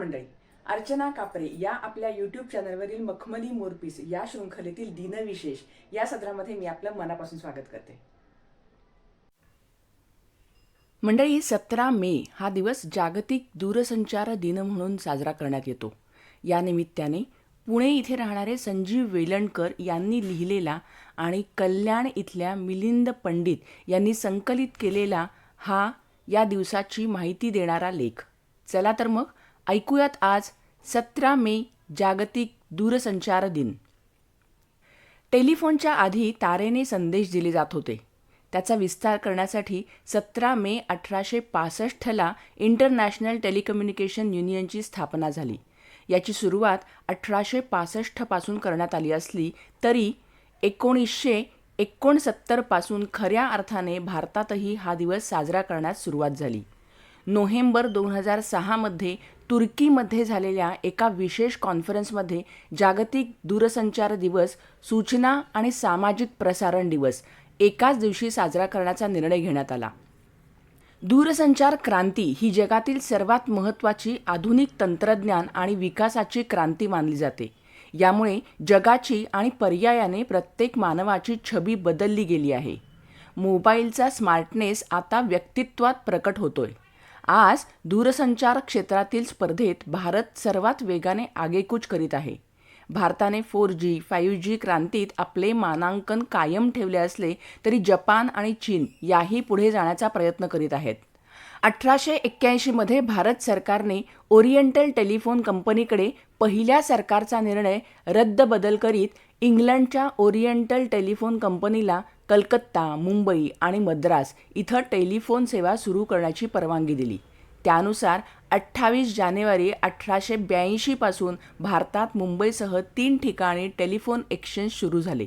मंडळी अर्चना कापरे या आपल्या युट्यूब चॅनलवरील मखमली मोरपीस या शृंखलेतील दिनविशेष या सदरामध्ये मी आपलं मनापासून स्वागत करते. मंडळी सतरा मे हा दिवस जागतिक दूरसंचार दिन म्हणून साजरा करण्यात येतो. या निमित्ताने पुणे इथे राहणारे संजीव वेलणकर यांनी लिहिलेला आणि कल्याण इथल्या मिलिंद पंडित यांनी संकलित केलेला हा या दिवसाची माहिती देणारा लेख. चला तर मग ऐकूयात आज सतरा मे जागतिक दूरसंचार दिन. टेलिफोनच्या आधी तारेने संदेश दिले जात होते. त्याचा विस्तार करण्यासाठी सतरा मे अठराशे पासष्टला इंटरनॅशनल टेलिकम्युनिकेशन युनियनची स्थापना झाली. याची सुरुवात अठराशे पासष्टपासून करण्यात आली असली तरी एकोणीसशे एकोणसत्तरपासून खऱ्या अर्थाने भारतातही हा दिवस साजरा करण्यास सुरुवात झाली. नोव्हेंबर दोन हजार सहामध्ये तुर्कीमध्ये झालेल्या एका विशेष कॉन्फरन्समध्ये जागतिक दूरसंचार दिवस सूचना आणि सामाजिक प्रसारण दिवस एकाच दिवशी साजरा करण्याचा निर्णय घेण्यात आला. दूरसंचार क्रांती ही जगातील सर्वात महत्त्वाची आधुनिक तंत्रज्ञान आणि विकासाची क्रांती मानली जाते. यामुळे जगाची आणि पर्यायाने प्रत्येक मानवाची छबी बदलली गेली आहे. मोबाईलचा स्मार्टनेस आता व्यक्तित्वात प्रकट होतोय. आज दूरसंचार क्षेत्रातील स्पर्धेत भारत सर्वात वेगाने आगेकूच करीत आहे. भारताने फोर जी फाईव्ह जी क्रांतीत आपले मानांकन कायम ठेवले असले तरी जपान आणि चीन याही पुढे जाण्याचा प्रयत्न करीत आहेत. अठराशे एक्क्याऐंशीमध्ये भारत सरकारने ओरिएंटल टेलिफोन कंपनीकडे पहिल्या सरकारचा निर्णय रद्दबदल करीत इंग्लंडच्या ओरिएंटल टेलिफोन कंपनीला कलकत्ता मुंबई आणि मद्रास इथं टेलिफोन सेवा सुरू करण्याची परवानगी दिली. त्यानुसार अठ्ठावीस जानेवारी अठराशे ब्याऐंशीपासून भारतात मुंबईसह तीन ठिकाणी टेलिफोन एक्सचेंज सुरू झाले.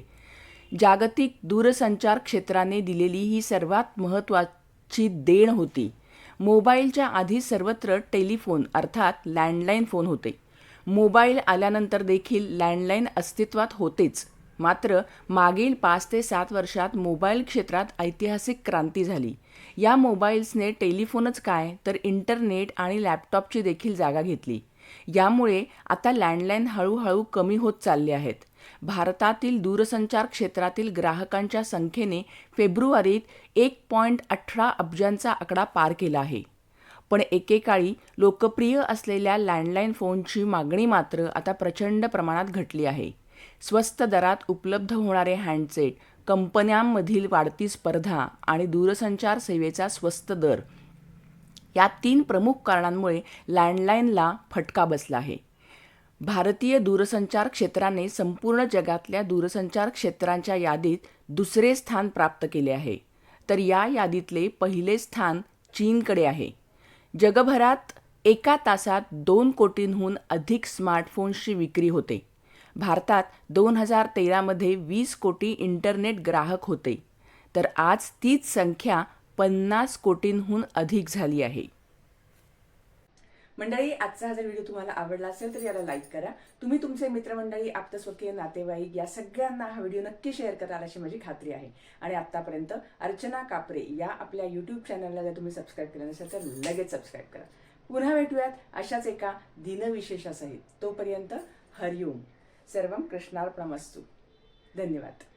जागतिक दूरसंचार क्षेत्राने दिलेली ही सर्वात महत्त्वाची देण होती. मोबाईलच्या आधी सर्वत्र टेलिफोन अर्थात लँडलाईन फोन होते. मोबाईल आल्यानंतर देखील लँडलाईन अस्तित्वात होतेच. मात्र मागील पाच ते सात वर्षात मोबाईल क्षेत्रात ऐतिहासिक क्रांती झाली. या मोबाईल्सने टेलिफोनच काय तर इंटरनेट आणि लॅपटॉपची देखील जागा घेतली. यामुळे आता लँडलाईन हळूहळू कमी होत चालले आहेत. भारतातील दूरसंचार क्षेत्रातील ग्राहकांच्या संख्येने फेब्रुवारीत एक पॉईंट अठरा अब्जांचा आकडा पार केला आहे. पण एकेकाळी लोकप्रिय असलेल्या लँडलाईन फोनची मागणी मात्र आता प्रचंड प्रमाणात घटली आहे. स्वस्त दरात उपलब्ध होणारे हँडसेट कंपन्यांमधील वाढती स्पर्धा आणि दूरसंचार सेवेचा स्वस्त दर या तीन प्रमुख कारणांमुळे लँडलाईनला फटका बसला आहे. भारतीय दूरसंचार क्षेत्राने संपूर्ण जगातल्या दूरसंचार क्षेत्रांच्या यादीत दुसरे स्थान प्राप्त केले आहे. तर या यादीतले पहिले स्थान चीनकडे आहे. जगभरात एका तासात दोन कोटींहून अधिक स्मार्टफोन्सची विक्री होते. भारतात दोन हजार तेरामध्ये वीस कोटी इंटरनेट ग्राहक होते. तर आज तीच संख्या पन्नास कोटींहून अधिक झाली आहे. मंडळी आजचा हा जर व्हिडिओ तुम्हाला आवडला असेल तर याला लाईक करा. तुम्ही तुमचे मित्रमंडळी आप्तस्वकीय नातेवाईक या सगळ्यांना हा व्हिडिओ नक्की शेअर कराल अशी माझी खात्री आहे. आणि आतापर्यंत अर्चना कापरे या आपल्या युट्यूब चॅनलला जर तुम्ही सबस्क्राईब केलं नसेल तर लगेच सबस्क्राईब करा. पुन्हा भेटूयात अशाच एका दिनविशेषासहित. तोपर्यंत हरिओम. सर्व कृष्णार्पणमस्तु. धन्यवाद.